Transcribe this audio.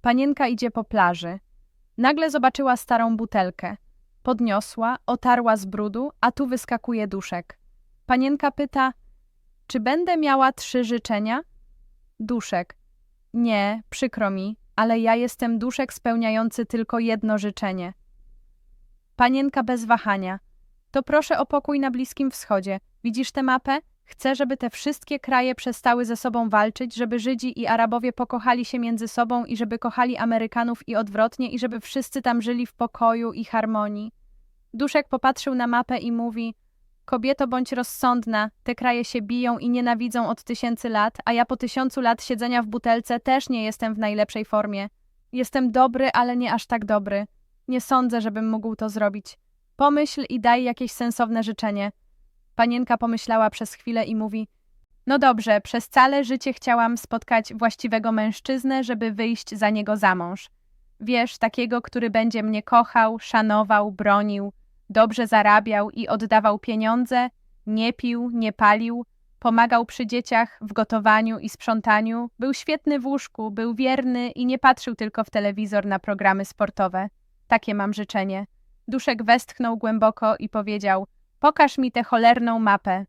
Panienka idzie po plaży. Nagle zobaczyła starą butelkę. Podniosła, otarła z brudu, a tu wyskakuje duszek. Panienka pyta, czy będę miała trzy życzenia? Duszek. Nie, przykro mi, ale ja jestem duszek spełniający tylko jedno życzenie. Panienka bez wahania. To proszę o pokój na Bliskim Wschodzie. Widzisz tę mapę? Chcę, żeby te wszystkie kraje przestały ze sobą walczyć, żeby Żydzi i Arabowie pokochali się między sobą i żeby kochali Amerykanów i odwrotnie i żeby wszyscy tam żyli w pokoju i harmonii. Duszek popatrzył na mapę i mówi: Kobieto, bądź rozsądna, te kraje się biją i nienawidzą od tysięcy lat, a ja po tysiącu lat siedzenia w butelce też nie jestem w najlepszej formie. Jestem dobry, ale nie aż tak dobry. Nie sądzę, żebym mógł to zrobić. Pomyśl i daj jakieś sensowne życzenie. Panienka pomyślała przez chwilę i mówi: No dobrze, przez całe życie chciałam spotkać właściwego mężczyznę, żeby wyjść za niego za mąż. Wiesz, takiego, który będzie mnie kochał, szanował, bronił, dobrze zarabiał i oddawał pieniądze, nie pił, nie palił, pomagał przy dzieciach w gotowaniu i sprzątaniu, był świetny w łóżku, był wierny i nie patrzył tylko w telewizor na programy sportowe. Takie mam życzenie. Duszek westchnął głęboko i powiedział: Pokaż mi tę cholerną mapę.